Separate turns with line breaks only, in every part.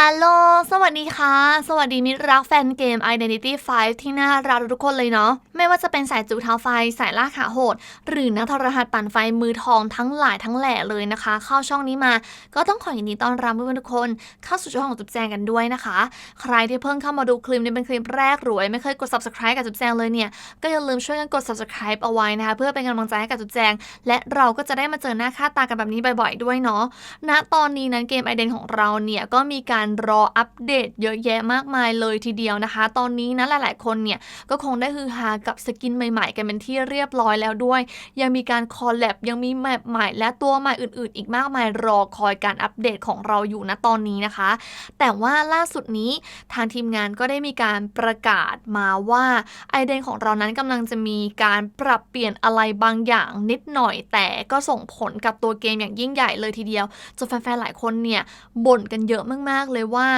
อัลโลสวัสดีค่ะ สวัสดีมิตรรักแฟนเกม Identity 5 ที่น่ารักทุกคนเลยเนาะ ไม่ว่าจะเป็นสายจูเท้าไฟ สายล่าขาโหด หรือนักทรหัสปั่นไฟมือทองทั้งหลายทั้งแหล่เลยนะคะ เข้าช่องนี้มา ก็ต้องขอยินดีต้อนรับเพื่อนๆทุกคน เข้าสู่ช่องของจุ๊บแจงกันด้วยนะคะ ใครที่เพิ่งเข้ามาดูคลิปนี้เป็นคลิปแรกหรือไม่เคยกด subscribe กับจุ๊บแจงเลยเนี่ย ก็อย่าลืมช่วยกันกด subscribe เอาไว้นะคะ เพื่อเป็นกำลังใจให้กับจุ๊บแจง และเราก็จะได้มาเจอหน้าค่าตากันแบบนี้บ่อย ๆ ด้วยเนาะ ณ ตอนนี้นั้นเกมไอเดนของเราเนี่ยก็มีการรออัปเดตเยอะแยะมากมายเลยทีเดียวนะคะ ตอนนี้นะหลาย ๆ คนเนี่ยก็คงได้ฮือฮากับสกินใหม่ ๆ กันเป็นที่เรียบร้อยแล้วด้วย ยังมีการคอลแลบยังมีแมปใหม่และตัวใหม่อื่น ๆ อีกมากมายรอคอยการอัปเดตของเราอยู่ณตอนนี้นะคะ แต่ว่าล่าสุดนี้ทางทีมงานก็ได้มีการประกาศมาว่าไอเดนของเรานั้นกำลังจะมีการปรับเปลี่ยนอะไรบางอย่างนิดหน่อย แต่ก็ส่งผลกับตัวเกมอย่างยิ่งใหญ่เลยทีเดียวจนแฟน ๆ หลายคนเนี่ยบ่นกันเยอะมาก ๆเลยว่า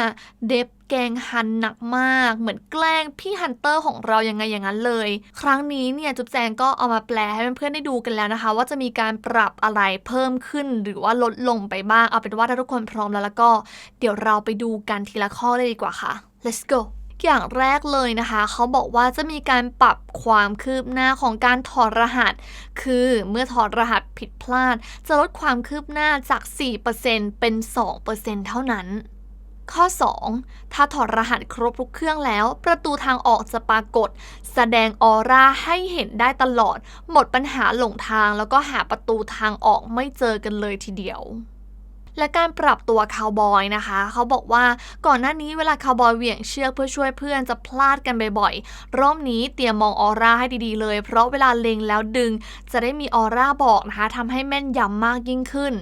เดฟแกงฮันหนักมาก เหมือนแกล้งพี่ฮันเตอร์ของเรายังไงอย่างนั้นเลย ครั้งนี้เนี่ยจุ๊บแจงก็เอามาแปลให้เพื่อนๆได้ดูกันแล้วนะคะ ว่าจะมีการปรับอะไรเพิ่มขึ้นหรือว่าลดลงไปบ้าง เอาเป็นว่าถ้าทุกคนพร้อมแล้วแล้วก็ เดี๋ยวเราไปดูกันทีละข้อเลยดีกว่าค่ะ let's go อย่างแรกเลยนะคะ เขาบอกว่าจะมีการปรับความคืบหน้าของการถอดรหัส คือเมื่อถอดรหัสผิดพลาด จะลดความคืบหน้าจาก 4%เป็น 2%เท่านั้น ข้อ 2 ถ้าถอดรหัสครบทุกเครื่องแล้ว ประตูทางออกจะปรากฏ แสดงออร่าให้เห็นได้ตลอด หมดปัญหาหลงทางแล้วก็หาประตูทางออกไม่เจอกันเลยทีเดียวและการปรับตัวคาวบอยนะคะ เขาบอกว่าก่อนหน้านี้เวลาคาวบอยเหวี่ยงเชือกเพื่อช่วยเพื่อนจะพลาดกันบ่อยๆ รอบนี้เตรียมมองออร่าให้ดีๆเลย เพราะเวลาเล็งแล้วดึง จะได้มีออร่าบอกนะคะทำให้แม่นยำมากยิ่งขึ้น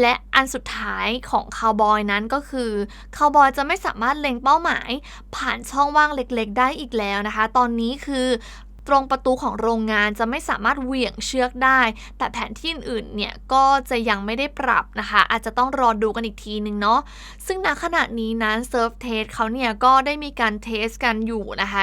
และอันสุดท้ายของคาวบอยนั้นก็คือคาวบอยจะไม่สามารถเล็งเป้าหมาย ผ่านช่องว่างเล็กๆ ได้อีกแล้วนะคะ ตอนนี้คือตรงประตูของโรงงานจะไม่สามารถเหวี่ยงเชือกได้ แต่แผนที่อื่นๆ เนี่ยก็จะยังไม่ได้ปรับนะคะ อาจจะต้องรอดูกันอีกทีหนึ่งเนาะ ซึ่งณขณะนี้นั้นเซิร์ฟเทสเขาเนี่ยก็ได้มีการเทสกันอยู่นะคะ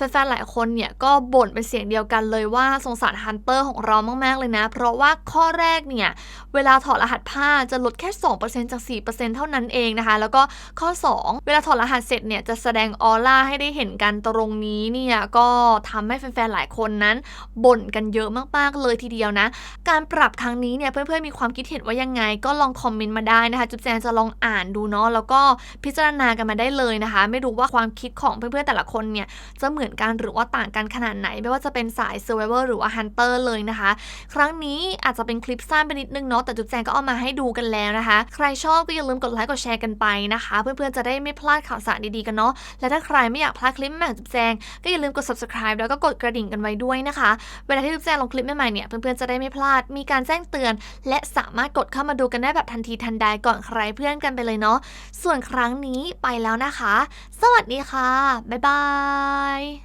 แฟนๆ หลายคนเนี่ยก็บ่นเป็นเสียงเดียวกันเลยว่าสงสารฮันเตอร์ของเรามากๆ เลยนะ เพราะว่าข้อแรกเนี่ย เวลาถอดรหัสผ้าจะลดแค่ 2%จาก 4%เท่านั้นเองนะคะ แล้วก็ข้อ 2 เวลาถอดรหัสเสร็จเนี่ย จะแสดงออร่าให้ได้เห็นกันตรงนี้เนี่ย ก็ทำให้แฟนๆ หลายคนนั้นบ่นกันเยอะมากๆ เลยทีเดียวนะ การปรับครั้งนี้เนี่ยเพื่อนๆ มีความคิดเห็นว่ายังไง ก็ลองคอมเมนต์มาได้นะคะ จุ๊บแจงจะลองอ่านดูเนาะแล้วก็พิจารณากันมาได้เลยนะคะ ไม่รู้ว่าความคิดของเพื่อนๆ แต่ละคนเนี่ยจะเหมือนกันหรือว่าต่างกันขนาดไหน ไม่ว่าจะเป็นสาย Survivor หรือว่า Hunter เลยนะคะ ครั้งนี้อาจจะเป็นคลิปสั้นไปนิดนึงเนาะแต่จุ๊บแจงก็เอามาให้ดูกันแล้วนะคะ ใครชอบก็อย่าลืมกดไลค์กดแชร์กันไปนะคะ เพื่อนๆจะได้ไม่พลาดข่าวสารดีๆกันเนาะและถ้าใครไม่อยากพลาดคลิปใหม่จุ๊บแจงก็อย่าลืมกด subscribe แล้วก็กดกระดิ่งกันไว้ด้วยนะคะ เวลาที่จุ๊บแจงลงคลิปใหม่ๆเนี่ยเพื่อนๆจะได้ไม่พลาดมีการแจ้งเตือน และสามารถกดเข้ามาดูกันได้แบบทันทีทันใดก่อนใครเพื่อนกันไปเลยเนาะส่วนครั้งนี้ไปแล้วนะคะ สวัสดีค่ะ บ๊ายบาย